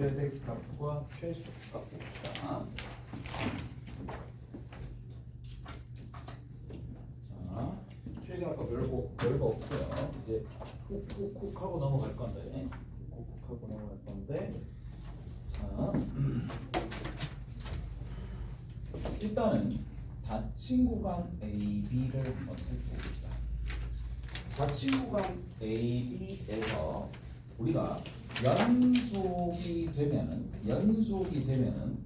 최대값과 최소값 봅시다. 자, 최대값과 별거 별거 없고요. 이제 쿡쿡쿡 하고 넘어갈 건데, 쿡쿡 하고 넘어갈 건데, 자, 일단은 닫힌 구간 AB를 한번 살펴봅시다. 닫힌 구간 AB에서 우리가 연속이 되면은 연속이 되면은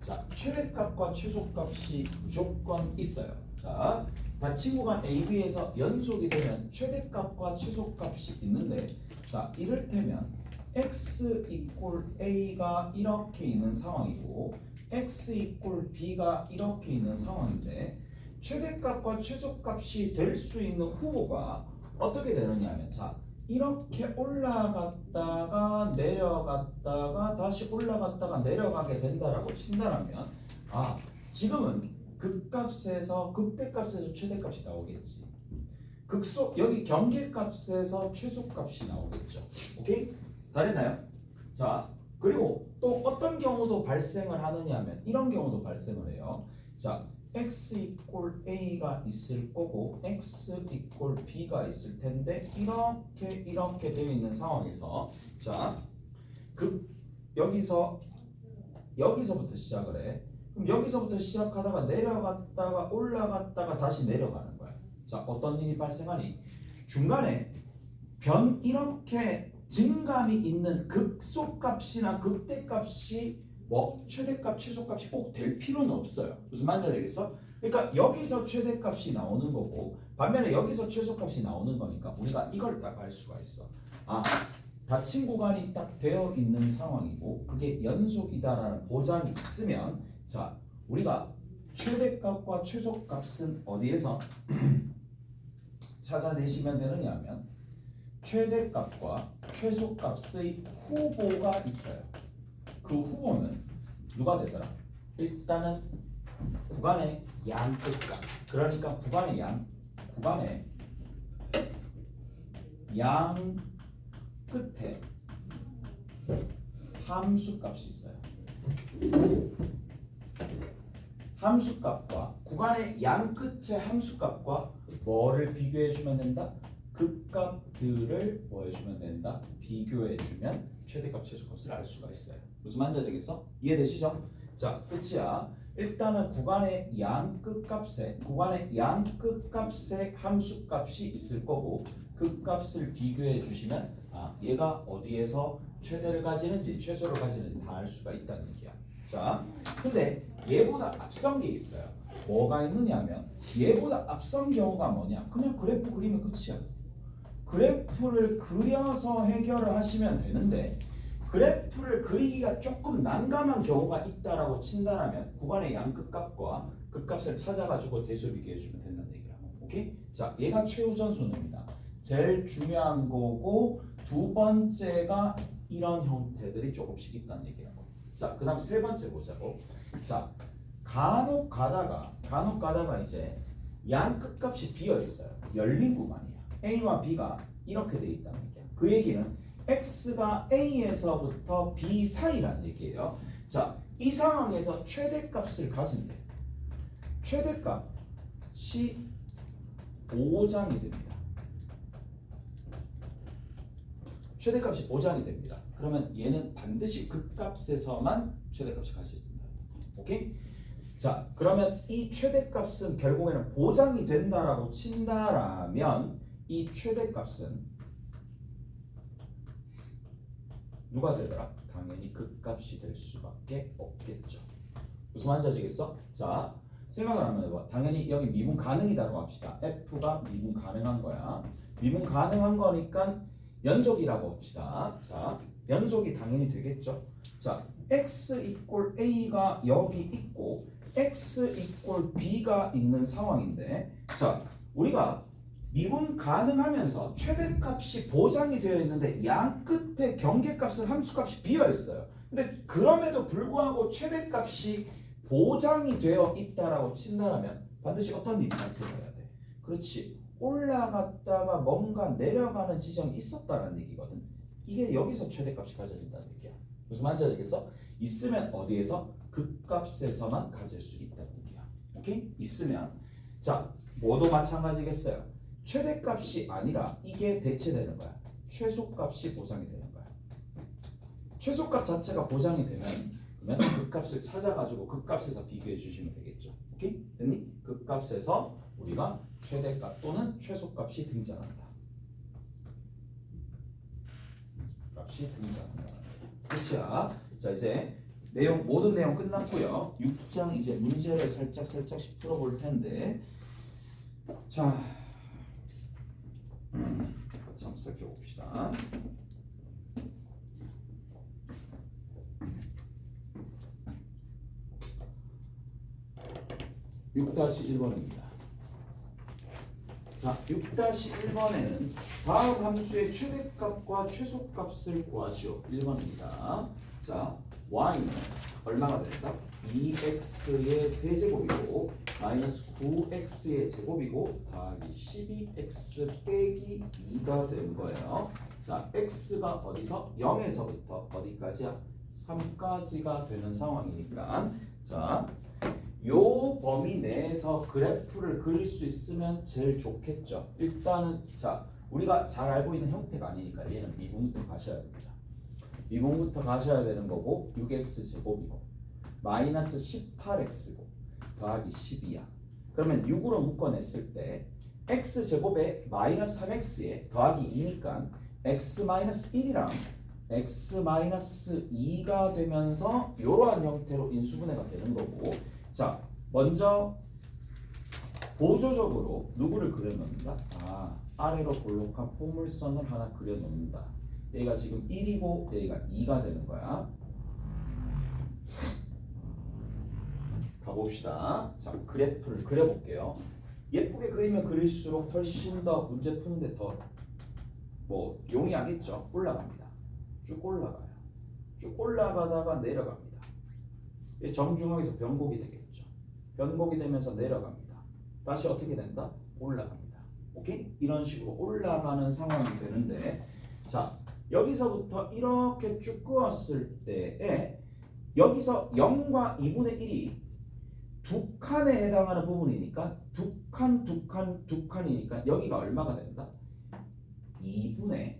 자 최대값과 최소값이 무조건 있어요. 자 닫힌 구간 AB에서 연속이 되면 최대값과 최소값이 있는데 자 이를테면 x 이꼴 a가 이렇게 있는 상황이고 x 이꼴 b가 이렇게 있는 상황인데 최대값과 최소값이 될 수 있는 후보가 어떻게 되느냐면 자 이렇게 올라갔다가 내려갔다가 다시 올라갔다가 내려가게 된다라고 친다라면 아 지금은 극값에서 극대값에서 최대값이 나오겠지. 극소 여기 경계값에서 최소값이 나오겠죠. 오케이? 다 됐나요? 자 그리고 또 어떤 경우도 발생을 하느냐면 이런 경우도 발생을 해요. 자 x 이꼴 a가 있을 거고 x 이꼴 b가 있을 텐데 이렇게 이렇게 되어 있는 상황에서 자 그 여기서 여기서부터 시작을 해. 그럼 여기서부터 시작하다가 내려갔다가 올라갔다가 다시 내려가는 거야. 자 어떤 일이 발생하니? 중간에 변 이렇게 증감이 있는 극소값이나 극대값이 뭐 최대값, 최소값이 꼭 될 필요는 없어요. 무슨 말인지 알겠어? 그러니까 여기서 최대값이 나오는 거고 반면에 여기서 최소값이 나오는 거니까 우리가 이걸 딱 알 수가 있어. 아 닫힌 구간이 딱 되어 있는 상황이고 그게 연속이다라는 보장이 있으면 자 우리가 최대값과 최소값은 어디에서 찾아내시면 되느냐면 최대값과 최소값의 후보가 있어요. 그 후보는 누가 되더라? 일단은 구간의 양끝값. 그러니까 구간의 양 구간의 양 끝에 함수값이 있어요. 함수값과 구간의 양 끝의 함수값과 뭐를 비교해 주면 된다? 극값들을 뭐 해주면 된다? 비교해 주면 최대값 최소값을 알 수가 있어요. 무슨 말인지 알겠어? 이해되시죠? 자, 끝이야. 일단은 구간의 양 끝값에 구간의 양 끝값에 함수값이 있을 거고 그 값을 비교해 주시면 아 얘가 어디에서 최대를 가지는지 최소를 가지는지 다 알 수가 있다는 얘기야. 자, 근데 얘보다 앞선 게 있어요. 뭐가 있느냐면 얘보다 앞선 경우가 뭐냐? 그냥 그래프 그리면 끝이야. 그래프를 그려서 해결을 하시면 되는데 그래프를 그리기가 조금 난감한 경우가 있다라고 친다라면 구간의 양끝값과 극값을 찾아가지고 대수 비교해 주면 된다는 얘기라고. 오케이? 자, 얘가 최우선순위입니다. 제일 중요한 거고 두 번째가 이런 형태들이 조금씩 있다는 얘기라고. 자, 그 다음 세 번째 보자고. 자, 간혹 가다가 간혹 가다가 이제 양 끝값이 비어 있어요. 열린 구간이야. A와 B가 이렇게 돼 있다는 얘기야. 그 얘기는 X가 A에서부터 B 사이라는 얘기예요. 자, 이 상황에서 최대값을 가진대. 최대값이 5장이 됩니다. 최대값이 5장이 됩니다. 그러면 얘는 반드시 극값에서만 최대값이 가져진다. 오케이? 자, 그러면 이 최대값은 결국에는 보장이 된다라고 친다라면 이 최대값은 누가 되더라? 당연히 극값이 될 수밖에 없겠죠. 무슨 말인지 아시겠어? 자, 생각을 한번 해봐. 당연히 여기 미분 가능이다라고 합시다. F가 미분 가능한 거야. 미분 가능한 거니까 연속이라고 합시다. 자, 연속이 당연히 되겠죠. 자, x 이꼴 a가 여기 있고 x 이꼴 b가 있는 상황인데, 자, 우리가 미분 가능하면서 최대값이 보장이 되어 있는데 양 끝에 경계값은 함수값이 비어 있어요. 근데 그럼에도 불구하고 최대값이 보장이 되어 있다라고 친다라면 반드시 어떤 일이 발생해야 돼? 그렇지. 올라갔다가 뭔가 내려가는 지점이 있었다라는 얘기거든. 이게 여기서 최대값이 가져진다는 얘기야. 무슨 말인지 알겠어? 있으면 어디에서 극값에서만 가질 수 있다는 얘기야. 오케이? 있으면 자 뭐도 마찬가지겠어요. 최대값이 아니라 이게 대체되는 거야. 최소값이 보장이 되는 거야. 최소값 자체가 보장이 되면 그러면 극값을 찾아가지고 극값에서 비교해 주시면 되겠죠. 오케이? 됐니? 극값에서 우리가 최대값 또는 최소값이 등장한다. 값이 등장한다. 끝이야. 자 이제 내용 모든 내용 끝났고요. 6장 이제 문제를 살짝 살짝씩 풀어볼 텐데 자 음, 같이 한번 살펴봅시다. 육 다시 1번입니다. 자, 6-1번에는 다음 함수의 최대값과 최소값을 구하시오. 1번입니다. 자, y는 얼마가 된다? 2x의 세제곱이고 마이너스 9x의 제곱이고 더하기 12x 빼기 2가 되는 거예요. 자, x가 어디서? 0에서부터 어디까지야? 3까지가 되는 상황이니까 자, 요 범위 내에서 그래프를 그릴 수 있으면 제일 좋겠죠. 일단은 자 우리가 잘 알고 있는 형태가 아니니까 얘는 미분부터 가셔야 됩니다. 미분부터 가셔야 되는 거고 6x 제곱이고 마이너스 18x고 더하기 12야. 그러면 6으로 묶어냈을 때 x 제곱에 마이너스 3x에 더하기 2니까 x 마이너스 1이랑 x 마이너스 2가 되면서 이러한 형태로 인수분해가 되는 거고 자, 먼저 보조적으로 누구를 그려놓는다? 아, 아래로 볼록한 포물선을 하나 그려놓는다. 얘가 지금 1이고 얘가 2가 되는 거야. 가봅시다. 자, 그래프를 그려볼게요. 예쁘게 그리면 그릴수록 훨씬 더 문제 푸는데 더뭐 용이하겠죠? 올라갑니다. 쭉 올라가요. 쭉 올라가다가 내려갑니다. 이 정중앙에서 변곡이 되겠죠. 변곡이 되면서 내려갑니다. 다시 어떻게 된다? 올라갑니다. 오케이? 이런 식으로 올라가는 상황이 되는데 자 여기서부터 이렇게 쭉 그었을 때에 여기서 0과 2분의 1이 두 칸에 해당하는 부분이니까 두 칸, 두 칸, 두 칸이니까 여기가 얼마가 된다? 2분의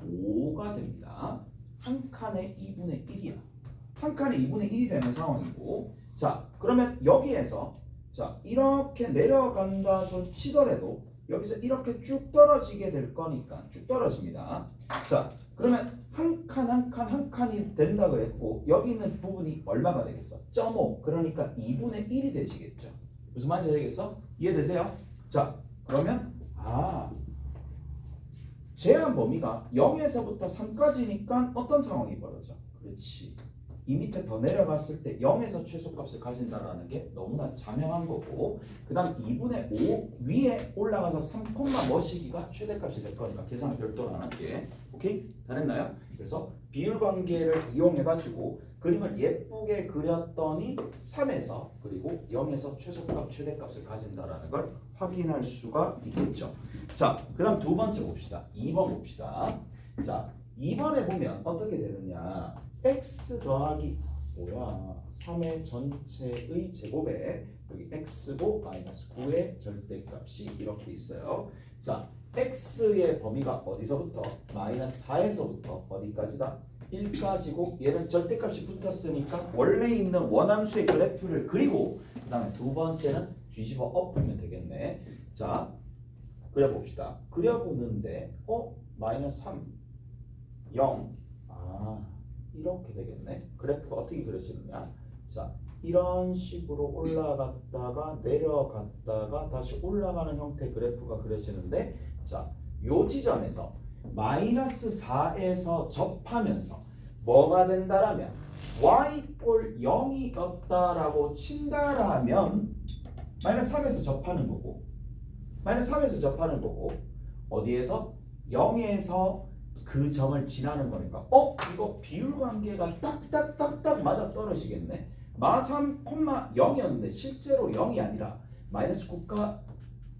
5가 됩니다. 한 칸에 2분의 1이야. 한 칸에 2분의 1이 되는 상황이고 자 그러면 여기에서 자 이렇게 내려간다 손 치더라도 여기서 이렇게 쭉 떨어지게 될 거니까 쭉 떨어집니다 자 그러면 한 칸 한 칸 한 칸이 된다 그랬고 여기 있는 부분이 얼마가 되겠어? 0.5 그러니까 2분의 1이 되시겠죠. 무슨 말인지 알겠어? 이해되세요? 자 그러면 아 제한 범위가 0에서부터 3까지니까 어떤 상황이 벌어져? 그렇지. 이 밑에 더 내려갔을 때 0에서 최소값을 가진다라는 게 너무나 자명한 거고 그 다음 2분의 5 위에 올라가서 3, 뭐시기가 최대값이 될 거니까 계산을 별도로 안 할게 오케이? 다 됐나요? 그래서 비율 관계를 이용해 가지고 그림을 예쁘게 그렸더니 3에서 그리고 0에서 최소값 최대값을 가진다라는 걸 확인할 수가 있겠죠. 자 그 다음 두 번째 봅시다. 2번 봅시다. 자 2번에 보면 어떻게 되느냐? X 더하기 뭐야? 3의 전체의 제곱에 여기 x고 마이너스 9의 절대값이 이렇게 있어요. 자 x의 범위가 어디서부터 마이너스 4에서부터 어디까지다 1까지고 얘는 절대값이 붙었으니까 원래 있는 원함수의 그래프를 그리고 그 다음에 두 번째는 뒤집어 엎으면 되겠네 자 그려봅시다 그려보는데 어? 마이너스 3 0 아, 이렇게 되겠네. 그래프가 어떻게 그려지느냐? 자, 이런 식으로 올라갔다가 내려갔다가 다시 올라가는 형태 그래프가 그려지는데, 자, 요 지점에서 마이너스 4에서 접하면서 뭐가 된다라면 y 꼴 0이었다라고 친다라면 마이너스 3에서 접하는 거고 마이너스 3에서 접하는 거고 어디에서? 0에서 그 점을 지나는 거니까. 어? 이거 비율 관계가 딱딱딱딱 맞아 떨어지겠네. 마3 0이었는데 실제로 0이 아니라 마이너스 9가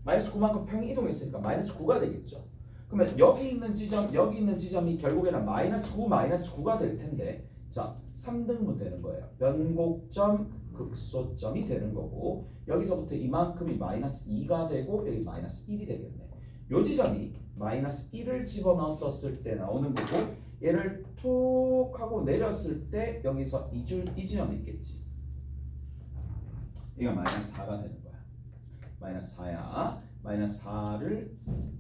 마이너스 9만큼 평이 이동했으니까 마이너스 9가 되겠죠 그러면 여기 있는 지점 여기 있는 지점이 결국에는 마이너스 9 마이너스 9가 될 텐데 자 3등분 되는 거예요. 변곡점 극소점이 되는 거고 여기서부터 이만큼이 마이너스 2가 되고 여기 마이너스 1이 되겠네. 요 지점이 마이너스 1을 집어넣었을 때 나오는 거고 얘를 툭 하고 내렸을 때 여기서 이, 줄, 이 지점이 있겠지. 얘가 마이너스 4가 되는. 마이너스 4야. 마이너스 4를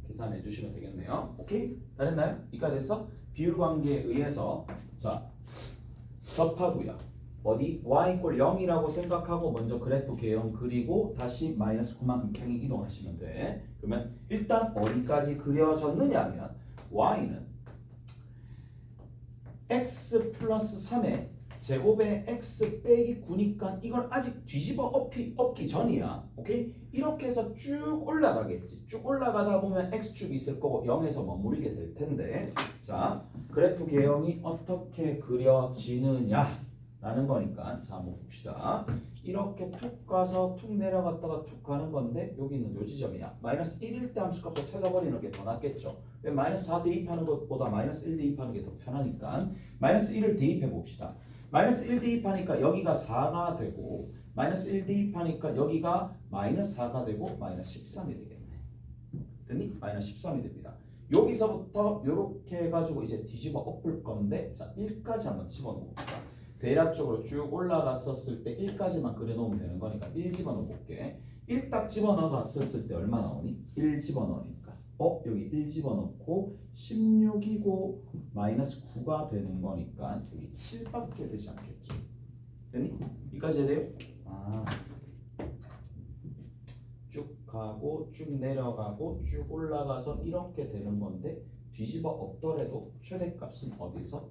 계산해 주시면 되겠네요. 오케이? 다 됐나요? 이까 됐어? 비율 관계에 의해서 자 접하고요. 어디 y 꼴 0이라고 생각하고 먼저 그래프 개형 그리고 다시 마이너스 9만큼 평행 이동하시면 돼. 그러면 일단 어디까지 그려졌느냐면 y는 x 플러스 3의 제곱의 x 빼기 9니까 이걸 아직 뒤집어 엎기, 엎기 전이야. 오케이? 이렇게 해서 쭉 올라가겠지. 쭉 올라가다 보면 x축이 있을 거고 0에서 머무르게 될 텐데 자 그래프 개형이 어떻게 그려지느냐 라는 거니까 자 한번 봅시다. 이렇게 툭 가서 툭 내려갔다가 툭 가는 건데 여기 있는 요 지점이야. 마이너스 1일 때 함수값을 찾아버리는 게 더 낫겠죠. 왜 마이너스 4 대입하는 것보다 마이너스 1 대입하는 게 더 편하니까 마이너스 1을 대입해 봅시다. 마이너스 1 대입하니까 여기가 4가 되고 마이너스 1 대입하니까 여기가 마이너스 4가 되고 마이너스 13이 되겠네. 됐니? 마이너스 13이 됩니다. 여기서부터 이렇게 해가지고 이제 뒤집어 엎을 건데 자 1까지 한번 집어넣어봅시다. 대략적으로 쭉 올라갔었을 때 1까지만 그려놓으면 되는 거니까 1 집어넣어 볼게. 1 딱 집어넣었을 때 얼마 나오니? 1 집어넣으니까 어? 여기 1 집어넣고 16이고 마이너스 9가 되는 거니까 여기 7밖에 되지 않겠죠? 됐니? 여기까지 해야 돼요? 아. 쭉 가고 쭉 내려가고 쭉 올라가서 이렇게 되는 건데 뒤집어 엎더라도 최대값은 어디서?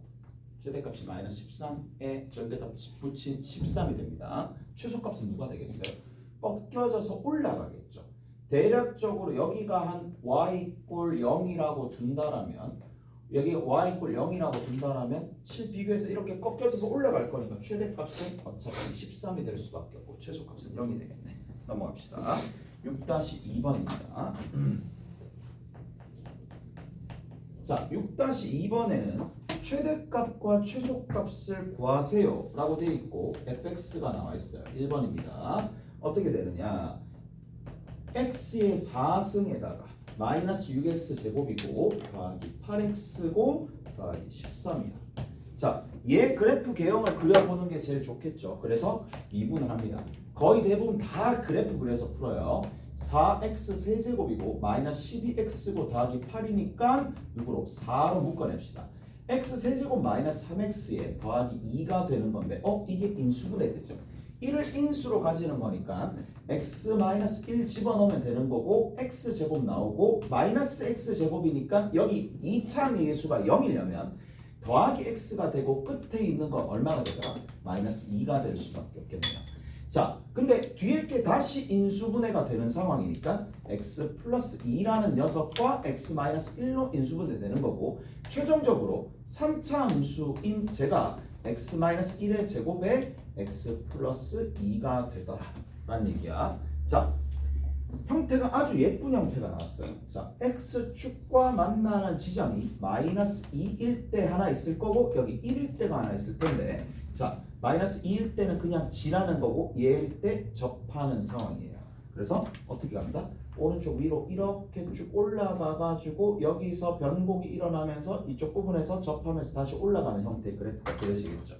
최대값이 마이너스 13에 절대값 붙인 13이 됩니다. 최소값은 누가 되겠어요? 꺾여져서 올라가겠죠. 대략적으로 여기가 한 y 꼴 0이라고 둔다라면 여기 y 꼴 0이라고 둔다라면 7 비교해서 이렇게 꺾여져서 올라갈 거니까 최대값은 어차피 13이 될 수밖에 없고 최소값은 0이 되겠네. 넘어갑시다. 6-2번입니다. 자, 6-2번에는 최대값과 최소값을 구하세요 라고 되어 있고 fx가 나와 있어요 1번입니다 어떻게 되느냐 x의 4승에다가 마이너스 6x 제곱이고 더하기 8x고 더하기 13이야. 자 얘 그래프 개형을 그려보는 게 제일 좋겠죠. 그래서 미분을 합니다. 거의 대부분 다 그래프 그려서 풀어요. 4x 세제곱이고 마이너스 12x고 더하기 8이니까 누구로 4로 묶어냅시다. X 세제곱 마이너스 3x에 더하기 2가 되는 건데 어 이게 인수분해 되죠 1을 인수로 가지는 거니까 x 마이너스 1 집어넣으면 되는 거고 x 제곱 나오고 마이너스 x 제곱이니까 여기 2차 예수가 0이려면 더하기 x가 되고 끝에 있는 거 얼마가 되더라? 마이너스 2가 될 수밖에 없겠네요 자 근데 뒤에 게 다시 인수분해가 되는 상황이니까 x 플러스 2라는 녀석과 x 마이너스 1로 인수분해 되는 거고 최종적으로 3차 함수인 제가 x 마이너스 1의 제곱에 x 플러스 2가 되더라. 라는 얘기야. 자 형태가 아주 예쁜 형태가 나왔어요. 자 x축과 만나는 지점이 마이너스 2일 때 하나 있을 거고 여기 1일 때가 하나 있을 텐데. 자 마이너스 2일 때는 그냥 지나는 거고 얘일 때 접하는 상황이에요. 그래서 어떻게 합니다? 오른쪽 위로 이렇게 쭉 올라가 가지고 여기서 변곡이 일어나면서 이쪽 부분에서 접하면서 다시 올라가는 형태의 그래프가 그려지겠죠.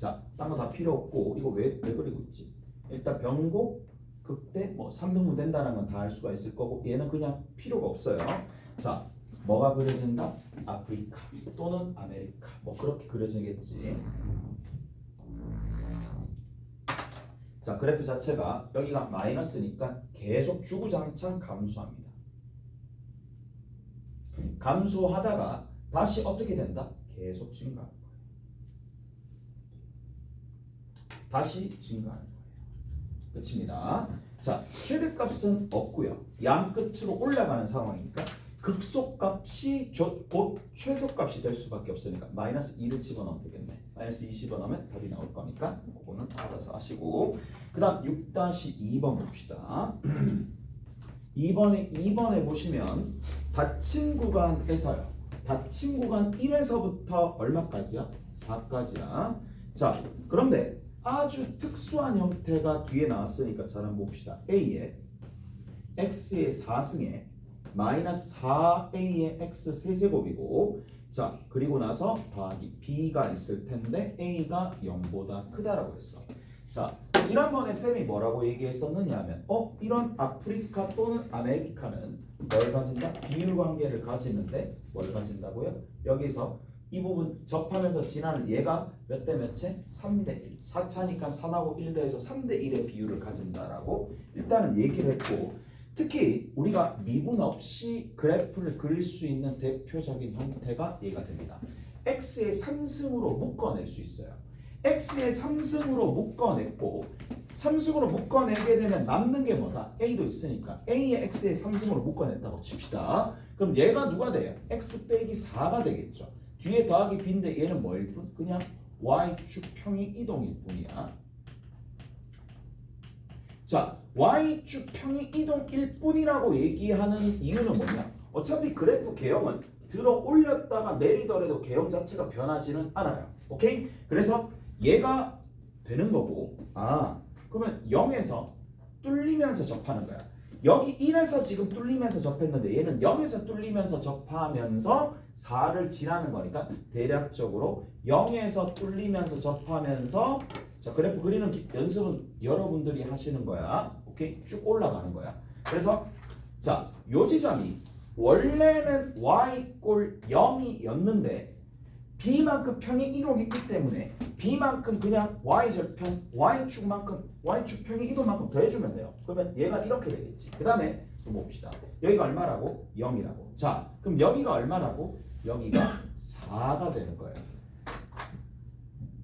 자, 딴 거 다 필요 없고 이거 왜, 왜 그리고 있지? 일단 변곡 극대 뭐 3등분 된다는 건 다 알 수가 있을 거고 얘는 그냥 필요가 없어요. 자, 뭐가 그려진다? 아프리카 또는 아메리카 뭐 그렇게 그려지겠지. 자 그래프 자체가 여기가 마이너스니까 계속 주구장창 감소합니다. 감소하다가 다시 어떻게 된다? 계속 증가하는 거예요. 다시 증가하는 거예요. 끝입니다. 자 최대값은 없고요. 양 끝으로 올라가는 상황이니까 극소값이 조- 곧 최소값이 될 수밖에 없으니까 마이너스 2를 집어넣으면 되겠네. 마이너스 2 집어넣으면 답이 나올 거니까 그거는 알아서 하시고 그 다음 6-2번 봅시다. 2번에 2번에 보시면 닫힌 구간에서요. 닫힌 구간 1에서부터 얼마까지야? 4까지야. 자, 그런데 아주 특수한 형태가 뒤에 나왔으니까 잘 한번 봅시다. A에 x의 4승에 마이너스 4a의 x 세제곱이고 자 그리고 나서 더하기 b가 있을 텐데 a가 0보다 크다라고 했어. 자 지난번에 쌤이 뭐라고 얘기했었느냐 하면 어 이런 아프리카 또는 아메리카는 뭘 가진다? 비율 관계를 가지는데 뭘 가진다고요? 여기서 이 부분 접하면서 지나는 얘가 몇 대 몇째? 3대 1 4차니까 3하고 1더해서 3대 1의 비율을 가진다라고 일단은 얘기를 했고 특히 우리가 미분 없이 그래프를 그릴 수 있는 대표적인 형태가 얘가 됩니다. x의 3승으로 묶어낼 수 있어요. x의 3승으로 묶어냈고 3승으로 묶어내게 되면 남는 게 뭐다? a도 있으니까 a의 x의 3승으로 묶어냈다고 칩시다. 그럼 얘가 누가 돼요? x 빼기 4가 되겠죠. 뒤에 더하기 b인데 얘는 뭐일 뿐? 그냥 y축 평이 이동일 뿐이야. 자, y축 평이 이동일 뿐이라고 얘기하는 이유는 뭐냐? 어차피 그래프 개형은 들어 올렸다가 내리더라도 개형 자체가 변하지는 않아요. 오케이? 그래서 얘가 되는 거고 아 그러면 0에서 뚫리면서 접하는 거야. 여기 1에서 지금 뚫리면서 접했는데 얘는 0에서 뚫리면서 접하면서 4를 지나는 거니까 대략적으로 0에서 뚫리면서 접하면서 자 그래프 그리는 기- 연습은 여러분들이 하시는 거야. 오케이 쭉 올라가는 거야. 그래서 자 요 지점이 원래는 y 꼴 0이었는데 b만큼 평이 이동했기 때문에 b만큼 그냥 y 절편 y축만큼 y축 평이 이동만큼 더해주면 돼요. 그러면 얘가 이렇게 되겠지. 그 다음에 또 봅시다. 여기가 얼마라고? 0이라고. 자 그럼 여기가 얼마라고? 여기가 4가 되는 거예요.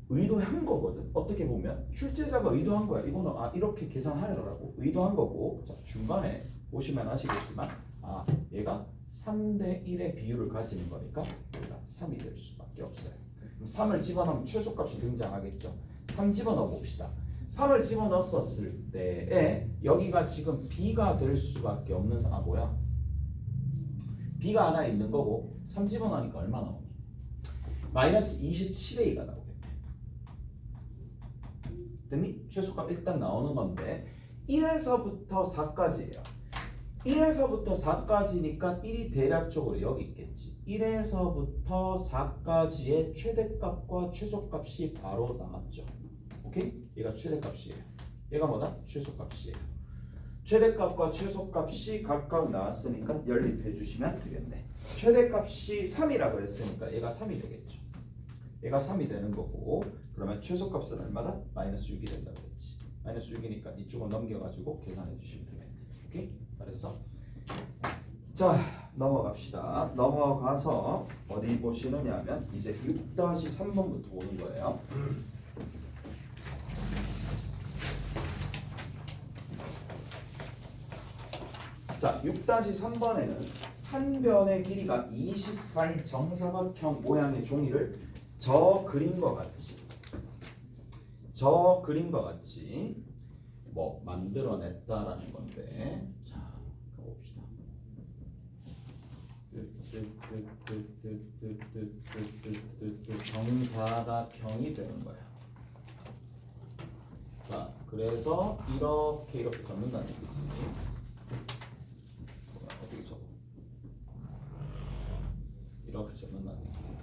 의도한 거거든. 어떻게 보면 출제자가 의도한 거야. 이거는 아 이렇게 계산하라고 의도한 거고. 자 중간에 보시면 아시겠지만 아 얘가 3대 1의 비율을 가지는 거니까 여기가 3이 될 수밖에 없어요. 그럼 3을 집어넣으면 최소값이 등장하겠죠. 3 집어넣어 봅시다. 3을 집어넣었을 때에 여기가 지금 b가 될 수밖에 없는 상아 뭐야? B가 하나 있는 거고 3 집어 넣으니까 얼마 나오니? 마이너스 27a가 나오겠네. 됐니? 최소값 일단 나오는 건데 1에서부터 4까지예요. 1에서부터 4까지니까 1이 대략적으로 여기 있겠지. 1에서부터 4까지의 최대값과 최소값이 바로 나왔죠. 오케이? 얘가 최대값이에요. 얘가 뭐다? 최소값이에요. 최대값과 최소값이 각각 나왔으니까 연립해 주시면 되겠네. 최대값이 3이라 그랬으니까 얘가 3이 되겠죠. 얘가 3이 되는 거고 그러면 최소값은 얼마다? 마이너스 6이 된다고 그랬지. 마이너스 6이니까 이쪽으로 넘겨가지고 계산해 주시면 되겠네. 오케이? 알았어? 자 넘어갑시다. 넘어가서 어디 보시느냐 하면 이제 6-3번부터 오는 거예요. 자 6-3번에는 한 변의 길이가 24인 정사각형 모양의 종이를 저것 같이 저것 같이 뭐 만들어냈다라는 건데 자 가봅시다. 정사각형이 되는 거야. 자 그래서 이렇게 이렇게 접는다는 얘기지. 뭐야, 어떻게 접어? 이렇게 접는다는 얘기야.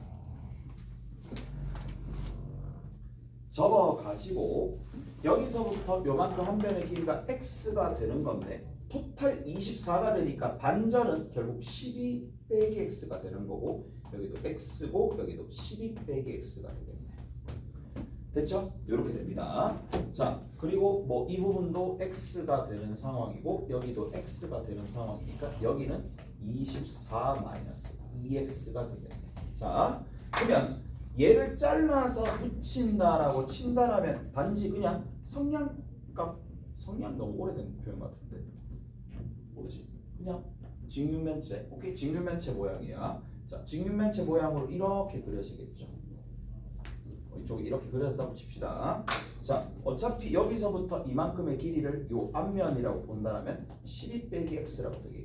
접어 가지고 여기서부터 요만큼 한 변의 길이가 x가 되는 건데 토탈 24가 되니까 반절은 결국 12 빼기 x가 되는 거고 여기도 x고 여기도 12 빼기 x가 되겠네. 됐죠? 이렇게 됩니다. 자 그리고 뭐 이 부분도 x가 되는 상황이고 여기도 x가 되는 상황이니까 여기는 24 마이너스 2x가 되겠네. 자 그러면 얘를 잘라서 붙인다라고 친다라면 단지 그냥 성량값 성량 너무 오래된 표현 같은데 뭐지? 그냥 직육면체 오케이 직육면체 모양이야. 자 직육면체 모양으로 이렇게 그려지겠죠. 어, 이쪽에 이렇게 그려졌다고 칩시다. 자 어차피 여기서부터 이만큼의 길이를 요 앞면이라고 본다면 12 빼기 x라고 되겠죠.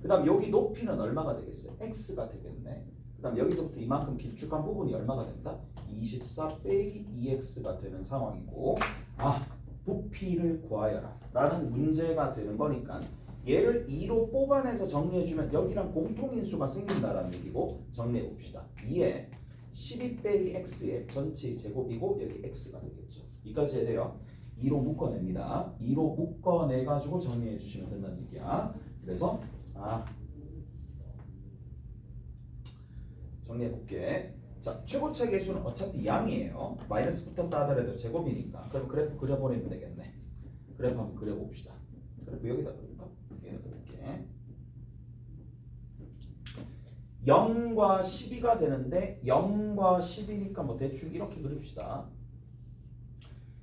그 다음 여기 높이는 얼마가 되겠어요? x가 되겠네. 그 다음 여기서부터 이만큼 길쭉한 부분이 얼마가 된다? 24 빼기 2x가 되는 상황이고 아 부피를 구하여라 라는 문제가 되는 거니까 얘를 2로 뽑아내서 정리해주면 여기랑 공통인수가 생긴다라는 얘기고 정리해 봅시다 2에 12 빼기 x의 전체 제곱이고 여기 x가 되겠죠 이까지 해야 돼요 2로 묶어냅니다 2로 묶어내가지고 정리해 주시면 된다는 얘기야 그래서 아. 정리해 볼게. 자 최고차 계수는 어차피 양이에요. 마이너스 붙었다 하더라도 제곱이니까. 그럼 그래프 그려버리면 되겠네. 그래프 한번 그려봅시다. 그래프 여기다 그릴까? 여기다 그릴게. 0과 12가 되는데 0과 10이니까 뭐 대충 이렇게 그립시다.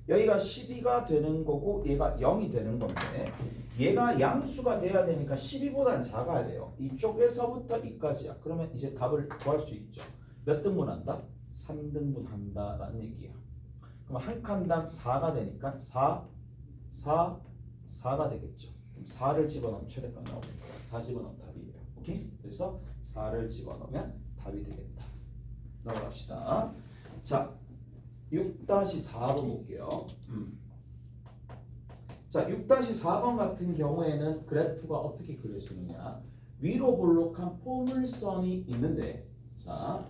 여기가 12가 되는 거고 얘가 0이 되는 건데 얘가 양수가 돼야 되니까 12보다는 작아야 돼요. 이쪽에서부터 이까지야. 그러면 이제 답을 구할 수 있죠. 몇 등분 한다? 3등분 한다 라는 얘기야. 그럼 한 칸당 4가 되니까 4, 4, 4가 되겠죠. 그럼 4를 집어넣으면 최대값 거야. 4 집어넣으면 답이에요. 오케이? 그래서 4를 집어넣으면 답이 되겠다. 넘어갑시다. 자 6-4번 볼게요. 음. 자 6-4번 같은 경우에는 그래프가 어떻게 그려지느냐? 위로 볼록한 포물선이 있는데 자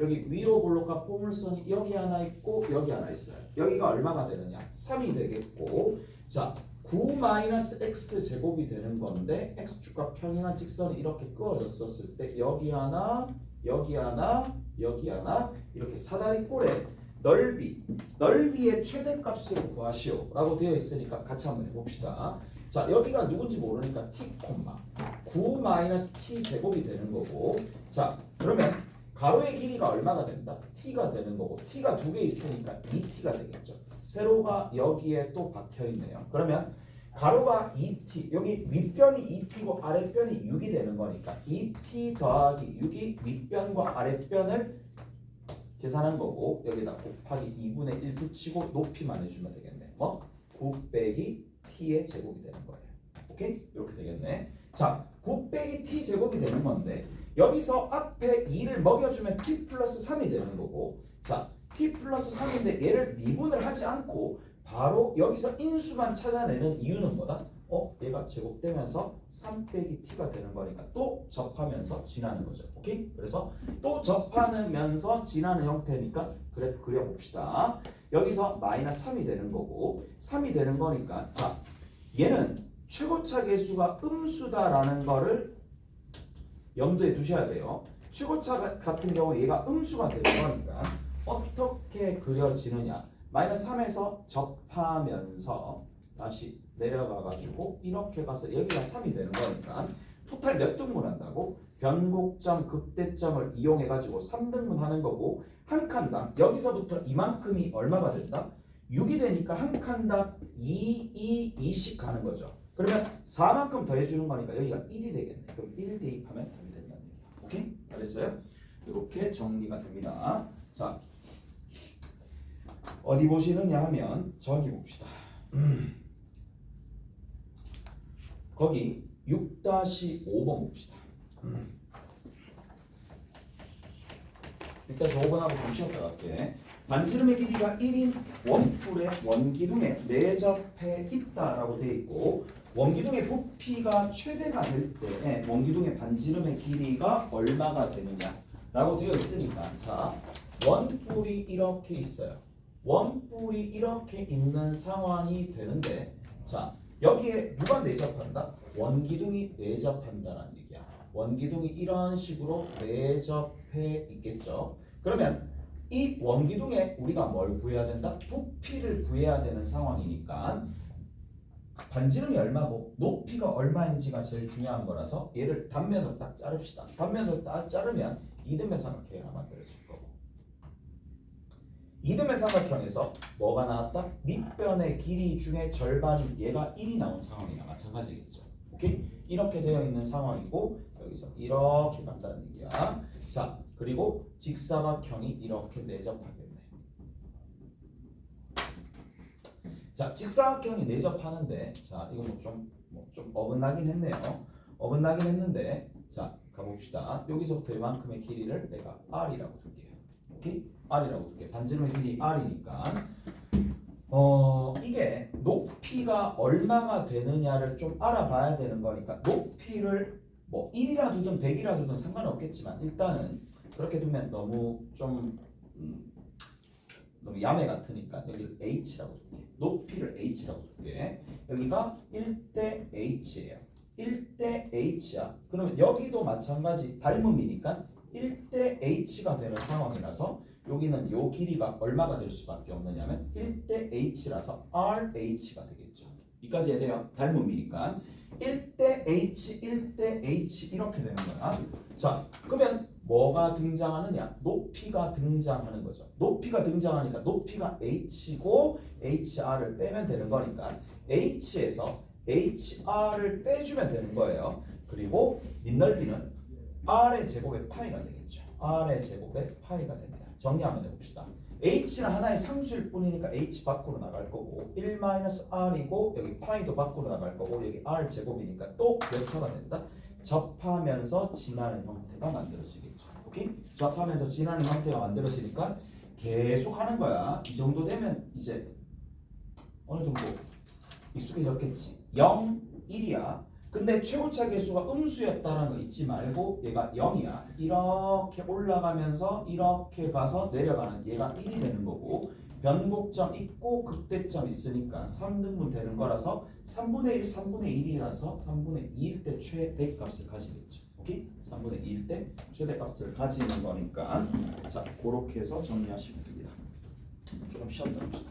여기 위로 볼록한 포물선이 여기 하나 있고 여기 하나 있어요. 여기가 얼마가 되느냐? 3이 되겠고 자9 마이너스 x 제곱이 되는 건데 x축과 평행한 직선이 이렇게 그어졌었을 때 여기 하나 여기 하나 여기 하나 이렇게 사다리 꼴에 넓이 넓이의 최대값을 구하시오 라고 되어 있으니까 같이 한번 해봅시다. 자 여기가 누군지 모르니까 t, 9 마이너스 t 제곱이 되는 거고. 자 그러면 가로의 길이가 얼마가 된다? t가 되는 거고. t가 두 개 있으니까 2t가 되겠죠. 세로가 여기에 또 박혀 있네요. 그러면 가로가 2t 여기 윗변이 2t고 아랫변이 6이 되는 거니까 2t 더하기 6이 윗변과 아랫변을 계산한 거고 여기다 곱하기 2분의 1 붙이고 높이만 해주면 되겠네 뭐? 9 빼기 t의 제곱이 되는 거예요 오케이? 이렇게 되겠네 자, 9 빼기 t 제곱이 되는 건데 여기서 앞에 2를 먹여주면 t 플러스 3이 되는 거고 자, t 플러스 3인데 얘를 미분을 하지 않고 바로 여기서 인수만 찾아내는 이유는 뭐다? 어? 얘가 제곱되면서 3 빼기 t가 되는 거니까 또 접하면서 지나는 거죠. 오케이? 그래서 또 접하면서 지나는 형태니까 그래프 그려봅시다. 여기서 마이너스 3이 되는 거고 3이 되는 거니까 자 얘는 최고차 계수가 음수다라는 거를 염두에 두셔야 돼요. 최고차 가- 같은 경우 얘가 음수가 되는 거니까 어떻게 그려지느냐 마이너스 3에서 접하면서 다시 내려가 가지고 이렇게 가서 여기가 3이 되는 거니까 토탈 몇 등분 한다고? 변곡점 극대점을 이용해 가지고 3등분 하는 거고 한 칸당 여기서부터 이만큼이 얼마가 된다? 6이 되니까 한 칸당 2, 2, 2씩 가는 거죠. 그러면 4만큼 더해주는 거니까 여기가 1이 되겠네. 그럼 1 대입하면 답이 된다는 얘기야. 오케이? 알겠어요? 이렇게 정리가 됩니다. 자, 어디 보시느냐 하면 저기 봅시다. 거기 6-5번 봅시다. 6-5번하고 좀 쉬었다 갈게. 반지름의 길이가 1인 원뿔의 원기둥에 내접해 있다라고 되어 있고 원기둥의 부피가 최대가 될 때 원기둥의 반지름의 길이가 얼마가 되느냐라고 되어 있으니까 자 원뿔이 이렇게 있어요. 원뿔이 이렇게 있는 상황이 되는데 자 여기에 누가 내접한다? 원기둥이 내접한다라는 얘기야. 원기둥이 이런 식으로 내접해 있겠죠. 그러면 이 원기둥에 우리가 뭘 구해야 된다? 부피를 구해야 되는 상황이니까 반지름이 얼마고 높이가 얼마인지가 제일 중요한 거라서 얘를 단면으로 딱 자릅시다. 단면으로 딱 자르면 이등변 삼각형이 만들어질 거고 이등변 삼각형에서 뭐가 나왔다? 밑변의 길이 중에 절반이 얘가 1이 나온 상황이나 마찬가지겠죠. 오케이? 이렇게 되어 있는 상황이고 여기서 이렇게 간다는 얘기야. 자, 그리고 직사각형이 이렇게 내접하겠네. 자, 직사각형이 내접하는데 자, 이거 뭐좀뭐좀 어긋나긴 했네요. 어긋나긴 했는데 자, 가봅시다. 여기서부터 이만큼의 길이를 내가 r이라고 둘게요. 오케이? R이라고 둘게. 반지름의 길이 r이니까 어 이게 높이가 얼마가 되느냐를 좀 알아봐야 되는 거니까 높이를 뭐 1이라 두든 100이라 두든 상관없겠지만 일단은 그렇게 두면 너무 좀 음, 너무 야매 같으니까 여기 h라고 둘게. 높이를 h라고 둘게. 여기가 1대 h예요. 1대 h야. 그러면 여기도 마찬가지 닮음이니까 1대 h가 되는 상황이라서 여기는 요 길이가 얼마가 될 수밖에 없느냐면 1대 h라서 rh가 되겠죠. 이까지 해야 닮음이니까 1대 h, 1대 h 이렇게 되는 거야. 자, 그러면 뭐가 등장하느냐? 높이가 등장하는 거죠. 높이가 등장하니까 높이가 h고 hr을 빼면 되는 거니까 h에서 hr을 빼주면 되는 거예요. 그리고 밑 넓이는 r의 제곱의 파이가 되겠죠. r의 제곱의 파이가 됩니다. 정리 한번 해봅시다. h는 하나의 상수일 뿐이니까 h 밖으로 나갈 거고 1-r이고 여기 파이도 밖으로 나갈 거고 여기 r 제곱이니까 또 몇 차가 된다? 접하면서 지나는 형태가 만들어지겠죠. 오케이? 접하면서 지나는 형태가 만들어지니까 계속 하는 거야. 이 정도 되면 이제 어느 정도 익숙해졌겠지. 0, 1이야. 근데 최고차 계수가 음수였다라는 거 잊지 말고 얘가 0이야. 이렇게 올라가면서 이렇게 가서 내려가는 얘가 1이 되는 거고 변곡점 있고 극대점 있으니까 3등분 되는 거라서 3분의 1, 3분의 1이라서 3분의 2일 때 최대값을 가지겠죠. 오케이? 3분의 2일 때 최대값을 가지는 거니까 자 그렇게 해서 정리하시면 됩니다. 조금 쉬었다 봅시다.